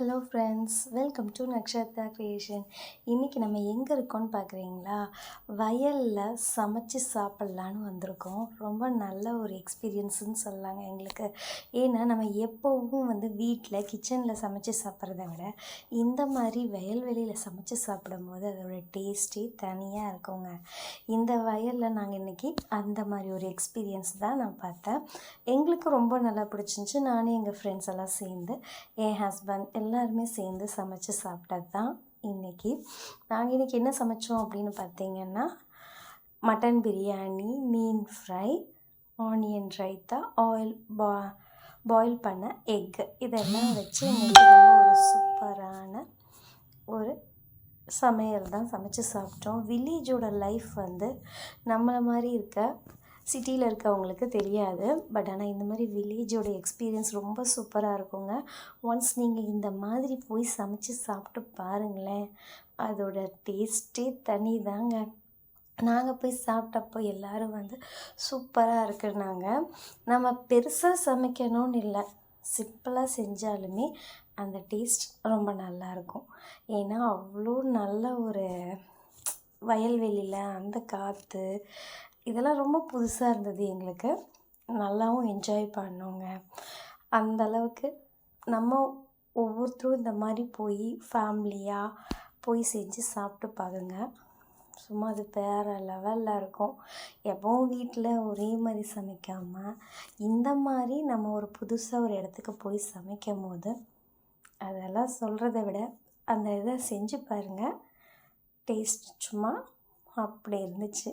Hello friends welcome to Nakshatra creation இன்றைக்கி நம்ம எங்கே இருக்கோம்னு பார்க்குறீங்களா வயலில் சமைச்சு சாப்பிட்லான்னு வந்திருக்கோம். ரொம்ப நல்ல ஒரு எக்ஸ்பீரியன்ஸுன்னு சொல்லலாங்க எங்களுக்கு. ஏன்னா நம்ம எப்போவும் வந்து வீட்டில் கிச்சனில் சமைச்சு சாப்பிட்றத விட இந்த மாதிரி வயல்வெளியில் சமைச்சு சாப்பிடும்போது அதோட டேஸ்ட்டே தனியாக இருக்குங்க. இந்த வயலில் நாங்கள் இன்றைக்கி அந்த மாதிரி ஒரு எக்ஸ்பீரியன்ஸ் தான் நான் பார்த்தேன். எங்களுக்கு ரொம்ப நல்லா பிடிச்சிருந்துச்சி. நானும் எங்கள் ஃப்ரெண்ட்ஸ் எல்லாம் சேர்ந்து என் ஹஸ்பண்ட் எல்லாம் எல்லாருமே சேர்ந்து சமைச்சு சாப்பிட்டது தான் இன்றைக்கி நாங்கள் இன்றைக்கி என்ன சமைச்சோம் அப்படின்னு பார்த்தீங்கன்னா மட்டன் பிரியாணி மீன் ஃப்ரை ஆனியன் ரைத்தா ஆயில் பா பாயில் பண்ண எக்கு இதெல்லாம் வச்சு இன்றைக்கி ரொம்ப ஒரு சூப்பரான ஒரு சமையல் தான் சமைச்சு சாப்பிட்டோம். வில்லேஜோட லைஃப் வந்து நம்மளை மாதிரி இருக்க சிட்டியில் இருக்கவங்களுக்கு தெரியாது. பட் ஆனால் இந்த மாதிரி வில்லேஜோட எக்ஸ்பீரியன்ஸ் ரொம்ப சூப்பராக இருக்குங்க. ஒன்ஸ் நீங்கள் இந்த மாதிரி போய் சமைச்சு சாப்பிட்டு பாருங்களேன். அதோட டேஸ்ட்டே தனி தாங்க நாங்கள் போய் சாப்பிட்டப்போ எல்லோரும் வந்து சூப்பராக இருக்குன்னாங்க நம்ம பெருசாக சமைக்கணும்னு இல்லை. சிம்பிளாக செஞ்சாலுமே அந்த டேஸ்ட் ரொம்ப நல்லாயிருக்கும் ஏன்னா அவ்வளோ நல்ல ஒரு வயல்வெளியில் அந்த காற்று இதெல்லாம் ரொம்ப புதுசாக இருந்தது எங்களுக்கு. நல்லாவும் என்ஜாய் பண்ணோங்க. அந்த அளவுக்கு நம்ம ஒவ்வொருத்தரும் இந்த மாதிரி போய் ஃபேமிலியாக போய் செஞ்சு சாப்பிட்டு பாருங்க சும்மா அது வேறு லெவலில் இருக்கும். எப்பவும் வீட்டில் ஒரே மாதிரி சமைக்காமல் இந்த மாதிரி நம்ம ஒரு புதுசாக ஒரு இடத்துக்கு போய் சமைக்கும் போது அதெல்லாம் சொல்கிறத விட அந்த இதை செஞ்சு பாருங்கள் டேஸ்ட் சும்மா அப்படி இருந்துச்சு.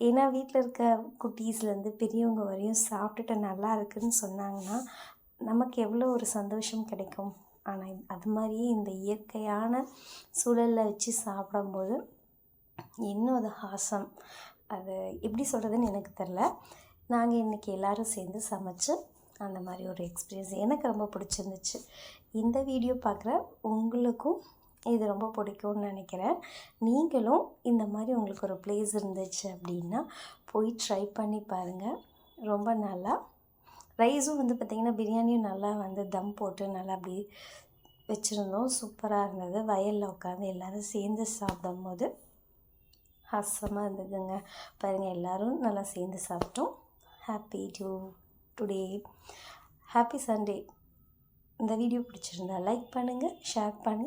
ஏன்னா வீட்டில் இருக்க குட்டீஸ்லேருந்து பெரியவங்க வரையும் சாப்பிட்டுட்டு நல்லா இருக்குதுன்னு சொன்னாங்கன்னா நமக்கு எவ்வளோ ஒரு சந்தோஷம் கிடைக்கும். ஆனால் அது மாதிரியே இந்த இயற்கையான சூழலில் வச்சு சாப்பிடும்போது இன்னும் அது ஹாசம். அது எப்படி சொல்கிறதுன்னு எனக்கு தெரில நாங்கள் இன்றைக்கி எல்லோரும் சேர்ந்து சமைச்சு அந்த மாதிரி ஒரு எக்ஸ்பீரியன்ஸ் எனக்கு ரொம்ப பிடிச்சிருந்துச்சு. இந்த வீடியோ பார்க்குற உங்களுக்கும் இது ரொம்ப பிடிக்கும்னு நினைக்கிறேன். நீங்களும் இந்த மாதிரி உங்களுக்கு ஒரு ப்ளேஸ் இருந்துச்சு அப்படின்னா போய் ட்ரை பண்ணி பாருங்கள் ரொம்ப நல்லா. ரைஸும் வந்து பார்த்திங்கன்னா பிரியாணியும் நல்லா வந்து தம் போட்டு நல்லா அப்படி வச்சுருந்தோம். சூப்பராக இருந்தது. வயலில் உட்காந்து எல்லோரும் சேர்ந்து சாப்பிடும் போது ஹாசமாக இருந்ததுங்க. பாருங்கள் எல்லோரும் நல்லா சேர்ந்து சாப்பிட்டோம். Happy to today happy Sunday இந்த வீடியோ பிடிச்சிருந்தா லைக் பண்ணுங்கள் ஷேர் பண்ணுங்கள்